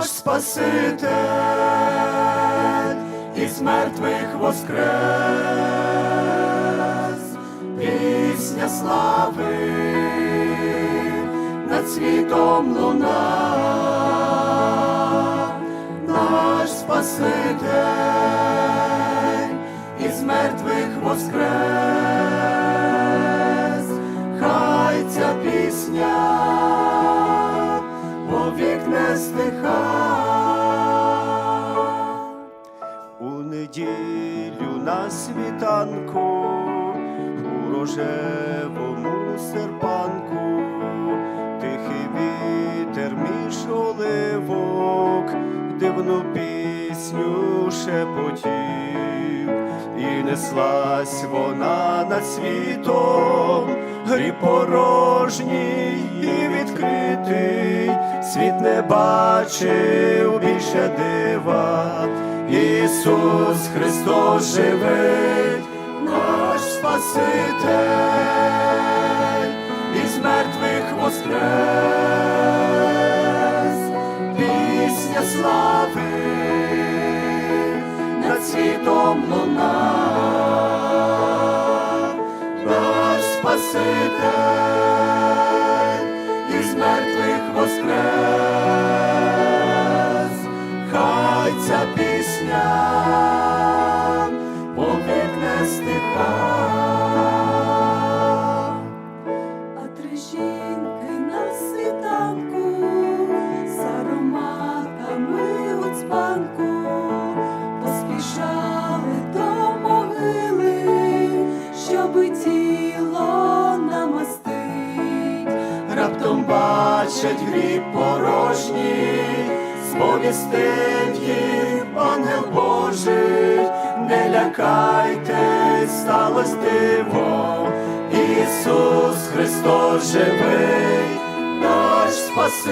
наш Спаситель, із мертвих воскрес, пісня слави над світом луна, наш Спаситель, із мертвих воскрес, неділю на світанку, у рожевому серпанку, тихий вітер між оливок, дивну пісню шепотів, і неслась вона над світом, грі порожній і відкритий, світ не бачив більше дива. Ісус Христос живий, наш Спаситель, із мертвих воскрес, пісня слави над світом луна, наш Спаситель, із мертвих воскрес, ця пісня повік не стиха. А три жінки на світанку з ароматами уцпанку поспішали до могили, щоби тіло намастить. раптом бачать гріб порожній, сповістить їм ангел Божий, не лякайтесь, сталось диво, Ісус Христос живий, наш Спаситель,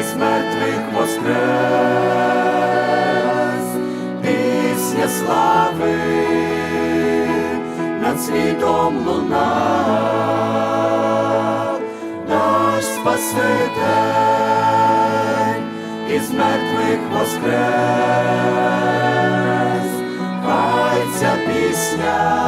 із мертвих воскрес, пісня слави над світом луна, Спаситель, із мертвих воскрес, хай пісня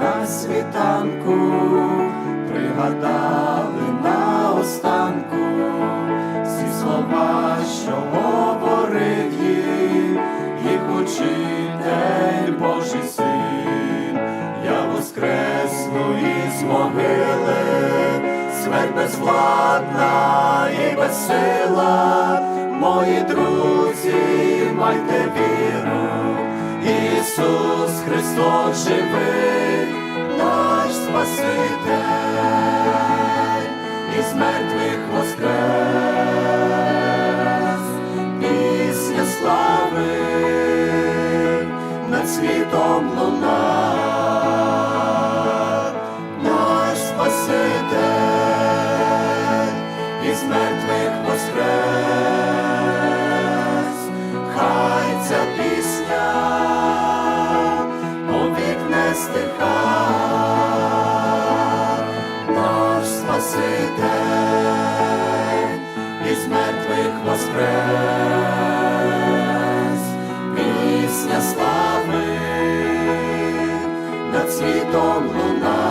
на світанку пригадали на останку всі слова, що говорив їм, їх учитель Божий син, я воскресну із могили, смерть безвладна і безсила, мої друзі, майте віру. Ісус Христос живий, наш Спаситель, із мертвих воскрес, пісня слави над світом луна, наш Спаситель, із мертвих воскрес, хай ця пісня стиха, наш Спаситель, із мертвих воскрес, пісня слави над світом луна,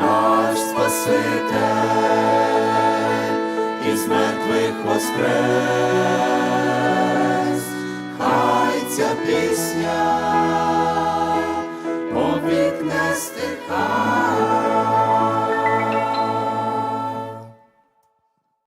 наш Спаситель, із мертвих воскрес, хай ця пісня повік не стиха.